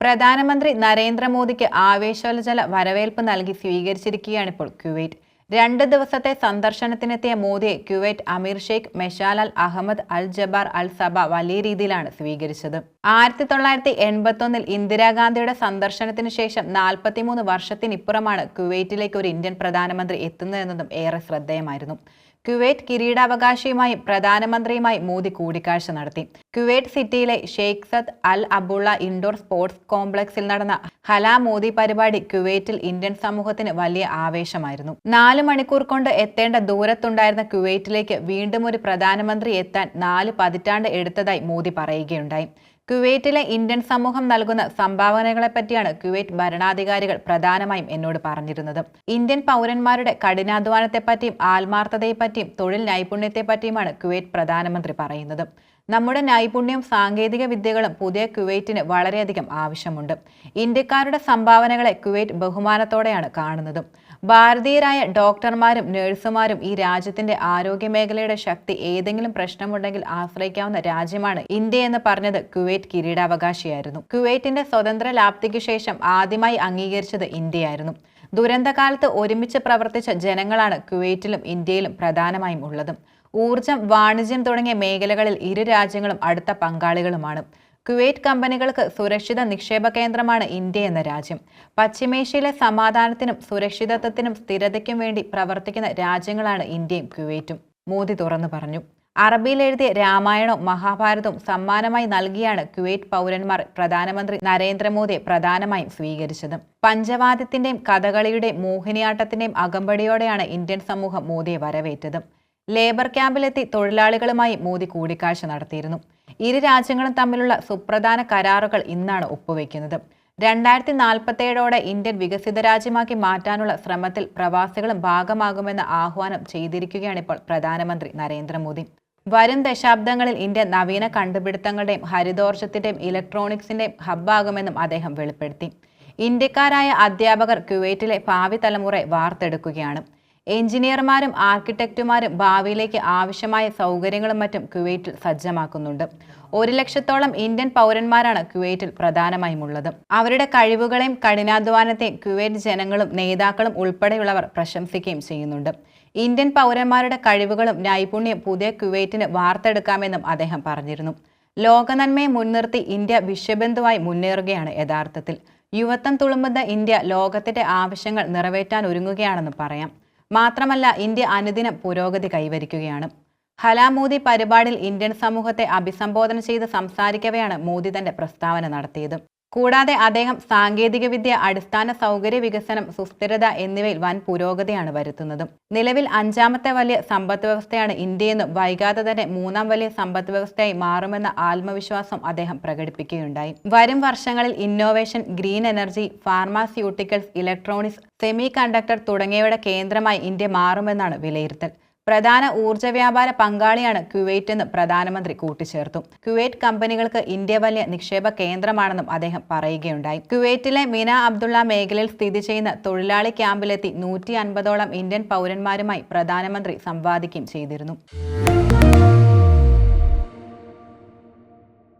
പ്രധാനമന്ത്രി നരേന്ദ്രമോദിക്ക് ആവേശോജ്വല വരവേൽപ്പ് നൽകി സ്വീകരിച്ചിരിക്കുകയാണിപ്പോൾ കുവൈറ്റ് രണ്ട് ദിവസത്തെ സന്ദർശനത്തിനെത്തിയ മോദിയെ Kuwait Amir Sheikh Meshal Al Ahmad Al Jaber Al Sabah വലിയ രീതിയിലാണ് സ്വീകരിച്ചത്. ആയിരത്തി തൊള്ളായിരത്തി എൺപത്തൊന്നിൽ ഇന്ദിരാഗാന്ധിയുടെ സന്ദർശനത്തിന് ശേഷം നാൽപ്പത്തിമൂന്ന് വർഷത്തിനിപ്പുറമാണ് കുവൈറ്റിലേക്ക് ഒരു ഇന്ത്യൻ പ്രധാനമന്ത്രി എത്തുന്നതെന്നതും ഏറെ ശ്രദ്ധേയമായിരുന്നു. കുവൈറ്റ് കിരീടാവകാശിയുമായും പ്രധാനമന്ത്രിയുമായി മോദി കൂടിക്കാഴ്ച നടത്തി. കുവൈറ്റ് സിറ്റിയിലെ Sheikh Saad Al Abdullah indoor sports കോംപ്ലക്സിൽ നടന്ന ഹലാ മോദി പരിപാടി കുവൈറ്റിൽ ഇന്ത്യൻ സമൂഹത്തിന് വലിയ ആവേശമായിരുന്നു. നാല് മണിക്കൂർ കൊണ്ട് എത്തേണ്ട ദൂരത്തുണ്ടായിരുന്ന കുവൈറ്റിലേക്ക് വീണ്ടും ഒരു പ്രധാനമന്ത്രി എത്താൻ നാല് പതിറ്റാണ്ട് എടുത്തതായി മോദി പറയുകയുണ്ടായി. കുവൈറ്റിലെ ഇന്ത്യൻ സമൂഹം നൽകുന്ന സംഭാവനകളെപ്പറ്റിയാണ് കുവൈറ്റ് ഭരണാധികാരികൾ പ്രധാനമായും എന്നോട് പറഞ്ഞിരുന്നത്. ഇന്ത്യൻ പൗരന്മാരുടെ കഠിനാധ്വാനത്തെപ്പറ്റിയും ആത്മാർത്ഥതയെപ്പറ്റിയും തൊഴിൽ നൈപുണ്യത്തെപ്പറ്റിയുമാണ് കുവൈറ്റ് പ്രധാനമന്ത്രി പറയുന്നത്. നമ്മുടെ നൈപുണ്യവും സാങ്കേതിക വിദ്യകളും പുതിയ കുവൈറ്റിന് വളരെയധികം ആവശ്യമുണ്ട്. ഇന്ത്യക്കാരുടെ സംഭാവനകളെ കുവൈറ്റ് ബഹുമാനത്തോടെയാണ് കാണുന്നത്. ഭാരതീയരായ ഡോക്ടർമാരും നഴ്സുമാരും ഈ രാജ്യത്തിന്റെ ആരോഗ്യ മേഖലയുടെ ശക്തി ഏതെങ്കിലും പ്രശ്നമുണ്ടെങ്കിൽ ആശ്രയിക്കാവുന്ന രാജ്യമാണ് ഇന്ത്യ എന്ന് പറഞ്ഞത് കുവൈറ്റ് കിരീടാവകാശിയായിരുന്നു. കുവൈറ്റിന്റെ സ്വതന്ത്ര ലാപ്തിക്ക് ശേഷം ആദ്യമായി അംഗീകരിച്ചത് ഇന്ത്യയായിരുന്നു. ദുരന്തകാലത്ത് ഒരുമിച്ച് പ്രവർത്തിച്ച ജനങ്ങളാണ് കുവൈറ്റിലും ഇന്ത്യയിലും പ്രധാനമായും ഉള്ളത്. ഊർജം വാണിജ്യം തുടങ്ങിയ മേഖലകളിൽ ഇരു രാജ്യങ്ങളും അടുത്ത പങ്കാളികളുമാണ്. കുവൈറ്റ് കമ്പനികൾക്ക് സുരക്ഷിത നിക്ഷേപ കേന്ദ്രമാണ് ഇന്ത്യ എന്ന രാജ്യം. പശ്ചിമേഷ്യയിലെ സമാധാനത്തിനും സുരക്ഷിതത്വത്തിനും സ്ഥിരതയ്ക്കും വേണ്ടി പ്രവർത്തിക്കുന്ന രാജ്യങ്ങളാണ് ഇന്ത്യയും കുവൈറ്റും മോദി തുറന്നു പറഞ്ഞു. അറബിയിൽ എഴുതിയ രാമായണവും മഹാഭാരതവും സമ്മാനമായി നൽകിയാണ് കുവൈറ്റ് പൗരന്മാർ പ്രധാനമന്ത്രി നരേന്ദ്രമോദിയെ പ്രധാനമായും സ്വീകരിച്ചത്. പഞ്ചവാദ്യത്തിന്റെയും കഥകളിയുടെയും മോഹിനിയാട്ടത്തിന്റെയും അകമ്പടിയോടെയാണ് ഇന്ത്യൻ സമൂഹം മോദിയെ വരവേറ്റത്. ലേബർ ക്യാമ്പിലെത്തി തൊഴിലാളികളുമായി മോദി കൂടിക്കാഴ്ച നടത്തിയിരുന്നു. ഇരു രാജ്യങ്ങളും തമ്മിലുള്ള സുപ്രധാന കരാറുകൾ ഇന്നാണ് ഒപ്പുവെക്കുന്നത്. രണ്ടായിരത്തി നാൽപ്പത്തേഴോടെ ഇന്ത്യൻ വികസിത രാജ്യമാക്കി മാറ്റാനുള്ള ശ്രമത്തിൽ പ്രവാസികളും ഭാഗമാകുമെന്ന ആഹ്വാനം ചെയ്തിരിക്കുകയാണ് ഇപ്പോൾ പ്രധാനമന്ത്രി നരേന്ദ്രമോദി. വരും ദശാബ്ദങ്ങളിൽ ഇന്ത്യ നവീന കണ്ടുപിടുത്തങ്ങളുടെയും ഹരിതോർജത്തിന്റെയും ഇലക്ട്രോണിക്സിന്റെയും ഹബ്ബാകുമെന്നും അദ്ദേഹം വെളിപ്പെടുത്തി. ഇന്ത്യക്കാരായ അധ്യാപകർ കുവൈറ്റിലെ ഭാവി തലമുറയെ വാർത്തെടുക്കുകയാണ്. എഞ്ചിനീയർമാരും ആർക്കിടെക്റ്റുമാരും ഭാവിയിലേക്ക് ആവശ്യമായ സൗകര്യങ്ങളും മറ്റും കുവൈറ്റിൽ സജ്ജമാക്കുന്നുണ്ട്. ഒരു ലക്ഷത്തോളം ഇന്ത്യൻ പൗരന്മാരാണ് കുവൈറ്റിൽ പ്രധാനമായും ഉള്ളത്. അവരുടെ കഴിവുകളെയും കഠിനാധ്വാനത്തെയും കുവൈറ്റ് ജനങ്ങളും നേതാക്കളും ഉൾപ്പെടെയുള്ളവർ പ്രശംസിക്കുകയും ചെയ്യുന്നുണ്ട്. ഇന്ത്യൻ പൗരന്മാരുടെ കഴിവുകളും നൈപുണ്യം പുതിയ കുവൈറ്റിന് വാർത്തെടുക്കാമെന്നും അദ്ദേഹം പറഞ്ഞിരുന്നു. ലോകനന്മയെ മുൻനിർത്തി ഇന്ത്യ വിശ്വബന്ധുവായി മുന്നേറുകയാണ് യഥാർത്ഥത്തിൽ. യുവത്വം തുളുമ്പുന്ന ഇന്ത്യ ലോകത്തിന്റെ ആവശ്യങ്ങൾ നിറവേറ്റാൻ ഒരുങ്ങുകയാണെന്ന് പറയാം. മാത്രമല്ല ഇന്ത്യ അനുദിനം പുരോഗതി കൈവരിക്കുകയാണ്. ഹലാ മോദി പരിപാടിയിൽ ഇന്ത്യൻ സമൂഹത്തെ അഭിസംബോധന ചെയ്ത് സംസാരിക്കവെയാണ് മോദി തന്റെ പ്രസ്താവന നടത്തിയത്. കൂടാതെ അദ്ദേഹം സാങ്കേതികവിദ്യ അടിസ്ഥാന സൗകര്യ വികസനം സുസ്ഥിരത എന്നിവയിൽ വൻ പുരോഗതിയാണ് വരുത്തുന്നത്. നിലവിൽ അഞ്ചാമത്തെ വലിയ സമ്പദ് വ്യവസ്ഥയാണ് ഇന്ത്യയെന്നും വൈകാതെ തന്നെ മൂന്നാം വലിയ സമ്പദ് വ്യവസ്ഥയായി മാറുമെന്ന ആത്മവിശ്വാസം അദ്ദേഹം പ്രകടിപ്പിക്കുകയുണ്ടായി. വരും വർഷങ്ങളിൽ innovation green energy pharmaceuticals electronics semiconductor തുടങ്ങിയവയുടെ കേന്ദ്രമായി ഇന്ത്യ മാറുമെന്നാണ് വിലയിരുത്തൽ. പ്രധാന ഊർജ വ്യാപാര പങ്കാളിയാണ് കുവൈറ്റ് എന്ന് പ്രധാനമന്ത്രി കൂട്ടിച്ചേർത്തു. കുവൈറ്റ് കമ്പനികൾക്ക് ഇന്ത്യ വലിയ നിക്ഷേപ കേന്ദ്രമാണെന്നും അദ്ദേഹം പറയുകയുണ്ടായി. കുവൈറ്റിലെ മിന അബ്ദുള്ള മേഖലയിൽ സ്ഥിതി ചെയ്യുന്ന തൊഴിലാളി ക്യാമ്പിലെത്തി നൂറ്റി അൻപതോളം ഇന്ത്യൻ പൗരന്മാരുമായി പ്രധാനമന്ത്രി സംവാദിക്കുകയും ചെയ്തിരുന്നു.